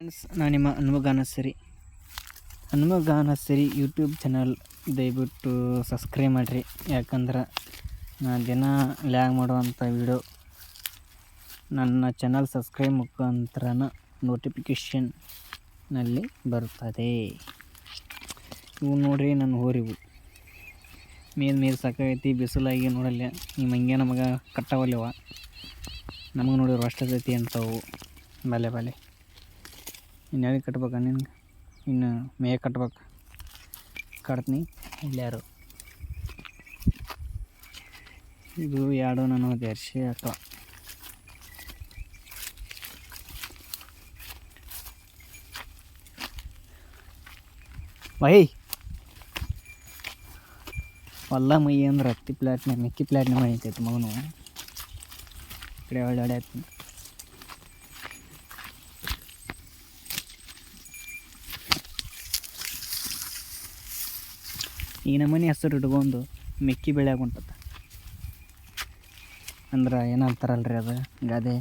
ನಾನು ನಿಮ್ಮ ಹನುಮಗಾನ ಸರಿ ಹನುಮಗಾನ ಸರಿ ಯೂಟ್ಯೂಬ್ ಚಾನಲ್ ದಯವಿಟ್ಟು ಸಬ್ಸ್ಕ್ರೈಬ್ ಮಾಡಿರಿ. ಯಾಕಂದ್ರೆ ನಾನು ದಿನ ಲ್ಯಾಗ್ ಮಾಡುವಂಥ ವಿಡಿಯೋ ನನ್ನ ಚಾನಲ್ ಸಬ್ಸ್ಕ್ರೈಬ್ ಮುಖಾಂತರ ನೋಟಿಫಿಕೇಷನ್ನಲ್ಲಿ ಬರುತ್ತದೆ ಇವು ನೋಡಿರಿ ನನ್ನ ಹೋರಿವು ಮೇಲ್ ಮೇಲ್ ಸಾಕೈತಿ ಬಿಸಿಲಾಗಿ ನೋಡಲ್ಲ ನಿಮ್ಮ ಹಂಗೆ ನಮಗೆ ಕಟ್ಟವಲ್ಲವ ನಮಗೆ ನೋಡಿರು ಅಷ್ಟೈತಿ ಅಂತವು. ಬಲೆ ಬಲೆ ಇನ್ನು ಎಲ್ಲಿ ಕಟ್ಬೇಕು ನಿನ್ಗೆ? ಇನ್ನು ಮೇಯ ಕಟ್ಬೇಕು. ಕಟ್ತೀನಿ ಇಲ್ಲಾರು ಇದು ಎರಡು ನಾನು ಜರ್ಸಿ ಅಥವಾ? ವೈ ಹೊಲ ಮೈ ಅಂದ್ರೆ ಹತ್ತಿ ಪ್ಲಾಟ್ನ, ಮೆಕ್ಕಿ ಪ್ಲಾಟ್ನ ಮೈ ಐತೈತೆ ಮಗನು ಕಡೆ ಒಳ್ಳೆ ಈ ನಮೂನಿ ಹೆಸರು ಇಟ್ಕೊಂಡು ಮೆಕ್ಕಿ ಬೆಳೆ ಆಗುಂಟದ. ಅಂದ್ರೆ ಏನಂತಾರಲ್ರಿ ಅದು? ಗಾದೆ.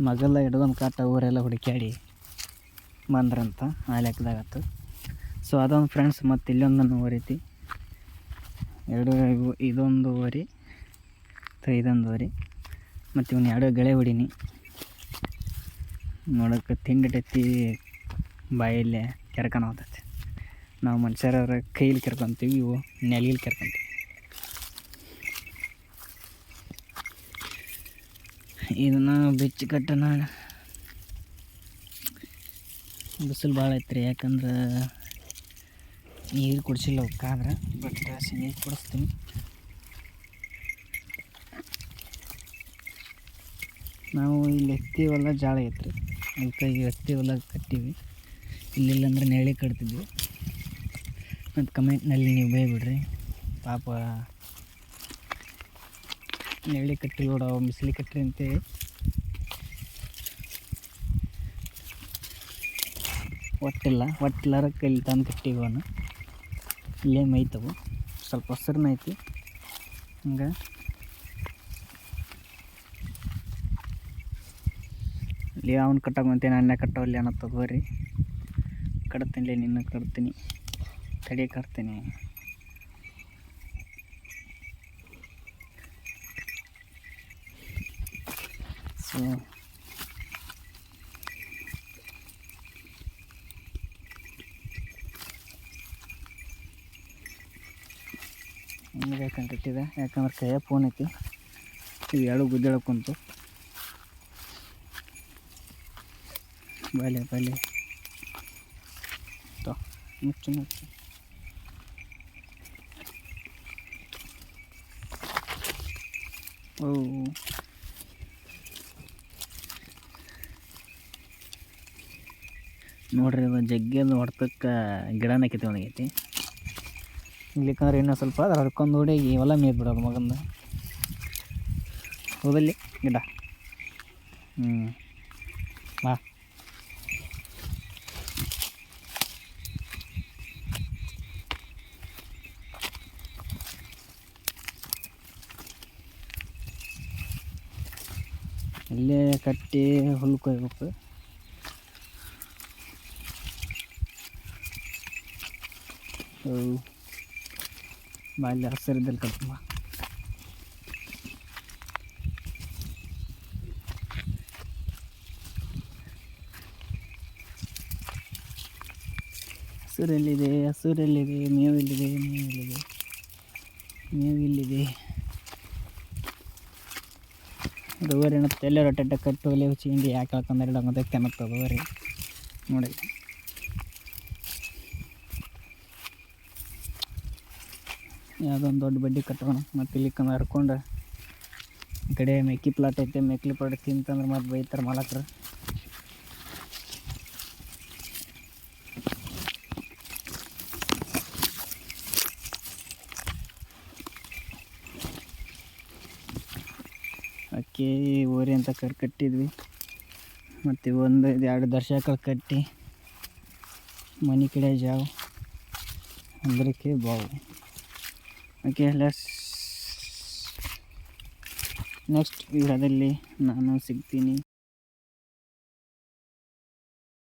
ಮಗಲ್ಲ ಹಿಡ್ದೊಂದು ಕಾಟ ಊರೆಲ್ಲ ಹುಡುಕ್ಯಾಡಿ ಬಂದ್ರಂತ ಆ ಲೆಕ್ಕದಾಗತ್ತು ಸೊ ಅದೊಂದು ಫ್ರೆಂಡ್ಸ್ ಮತ್ತು ಇಲ್ಲೊಂದು ಓರಿತಿ. ಎರಡು ಇದೊಂದು ಓರಿ ಇದೊಂದು ಓರಿ. ಮತ್ತು ಇವನು ಎರಡು ಗಳೆ ಹೊಡೀನಿ. ನೋಡೋಕೆ ತಿಂಡಿಟೈತಿ ಬಾಯಲ್ಲೇ ಕೆರ್ಕನ ಹೋಗ್ತೈತಿ ನಾವು ಮನುಷ್ಯರವ್ರ ಕೈಲಿ ಕೆರ್ಕೊಂತೀವಿ, ಇವು ನೆಲಗಿಲ್ ಕೆರ್ಕೊಂತೀವಿ. ಇದನ್ನು ಬೆಚ್ಚಿ ಕಟ್ಟನ ಬಿಸಿಲು ಭಾಳ ಐತ್ರಿ, ಯಾಕಂದ್ರೆ ನೀರು ಕುಡಿಸಿಲ್ಲ ಅವಕ್ಕಾದ್ರೆ ಬಟ್ ನೀರು ಕುಡಿಸ್ತೀನಿ. ನಾವು ಇಲ್ಲಿ ಎತ್ತೀವಲ್ಲ ಜಾಳ ಐತ್ರಿ, ಅದಕ್ಕಾಗಿ ಈಗ ಎತ್ತೀವಲ್ಲ ಕಟ್ಟೀವಿ ಇಲ್ಲಿಲ್ಲ ಅಂದ್ರೆ ನೆರಳಿ ಕಟ್ತಿದ್ವಿ. ಮತ್ತು ಕಮೆಂಟ್ನಲ್ಲಿ ನೀವು ಬೈಬಿಡ್ರಿ ಪಾಪ ನೆಳ್ಳಿ ಕಟ್ಟಿ ನೋಡೋ, ಬಿಸಿಲಿ ಕಟ್ಟಿರಿ ಅಂತೇಳಿ ಒಟ್ಟಿಲ್ಲ, ಒಟ್ಟಿಲ್ಲಾರ ಕೈಲಿ ತಂದು ಕಟ್ಟಿವನು ಇಲ್ಲೇ ಮೈತವು ಸ್ವಲ್ಪ ಹಸ್ರನ್ನ ಐತಿ. ಹಂಗೆ. ಇಲ್ಲಿ ಅವ್ನು ಕಟ್ಟಾಕಂತೆ ನಾನೇ ಕಟ್ಟವಲ್ಲಿ ಅನ್ನತ್ತದ ಬರ್ರಿ ಕಟ್ತೀನಿ ನಿನ್ನ ಕಟ್ತೀನಿ. ತಡಿ ಕಟ್ತೀನಿ ಸೊ ಹಿಂಗೆ ಯಾಕಂತಿಟ್ಟಿದೆ ಯಾಕಂದ್ರೆ ಕೈಯಾಗ ಫೋನ್ ಐತಿ. ಇವು ಎರಡು ಗುದ್ದಾಡಕ್ಕೆ ಕುಂತು. ಬಲೆ ಬಲೆ. ಮುಚ್ಚು ಮುಚ್ಚು. ಓ ನೋಡ್ರಿ ಅದು ಜಗ್ಗದು ಹೊಡ್ತಕ್ಕೆ ಗಿಡನ ಒಣಗೈತಿ ಇಲ್ಲಿಕಂದ್ರೆ ಇನ್ನೂ ಸ್ವಲ್ಪ ಅದ್ರ ಹಡ್ಕೊಂಡು ನೋಡಿ ಇವೆಲ್ಲ ಮೇದ್ ಬಿಡೋದು ಮಗಂದ. ಹೋದಲ್ಲಿ ಗಿಡ. ಹ್ಞೂ ಬಾ. ಇಲ್ಲೇ ಕಟ್ಟಿ ಹುಲ್ಲು ಕೊಯ್ಬೇಕು ಬಾ ಇಲ್ಲಿ ಹಸಿರಿದ್ದಲ್ಲಿ ಕಟ್ಕೊಂಬ ಹಸುರೆಲ್ಲಿದೆ ಹಸುರೆಲ್ಲಿದೆ ಮೇವಿಲ್ಲಿದೆ ಮೇವಿಲ್ಲಿದೆ ಮೇವಿಲ್ಲಿದೆ. ಏನತ್ತೆ ಎಲ್ಲ ರೊಟ್ಟೆ ಕಟ್ಟು ಒಲೆ ಚೀಂಡಿ ಯಾಕೆ ಹಾಕೊಂಡ್ರೆ ಇಡಂಗದ ಕೆನತ್ತದ ಬರೀ ನೋಡಿ. ಯಾವುದೊಂದು ದೊಡ್ಡ ಬಡ್ಡಿ ಕಟ್ಟೋಣ ಮತ್ತು ಇಲ್ಲಿ ಕಂದು ಹರ್ಕೊಂಡು ಕಡೆ ಮೆಕ್ಕಿ ಪ್ಲಾಟ್ ಐತೆ ಮೆಕ್ಕಿ ಪ್ಲಾಟ್ ತಿಂತಂದ್ರೆ ಮತ್ತೆ ಬೈತಾರೆ ಮಾಲಕ್ರು. ಅಕ್ಕಿ ಓರಿ ಅಂತ ಕರ್ ಕಟ್ಟಿದ್ವಿ. ಮತ್ತು ಒಂದು, ಎರಡು ದರ್ಶಕಗಳು ಕಟ್ಟಿ, ಮನೆ ಕಡೆ ಜಾವ, ಅಂದ್ರಕ್ಕೆ ಬಾವು. ಓಕೆ ಲೆಸ್ ನೆಕ್ಸ್ಟ್ ವಿಡಿಯೋದಲ್ಲಿ ನಾನು ಸಿಗ್ತೀನಿ.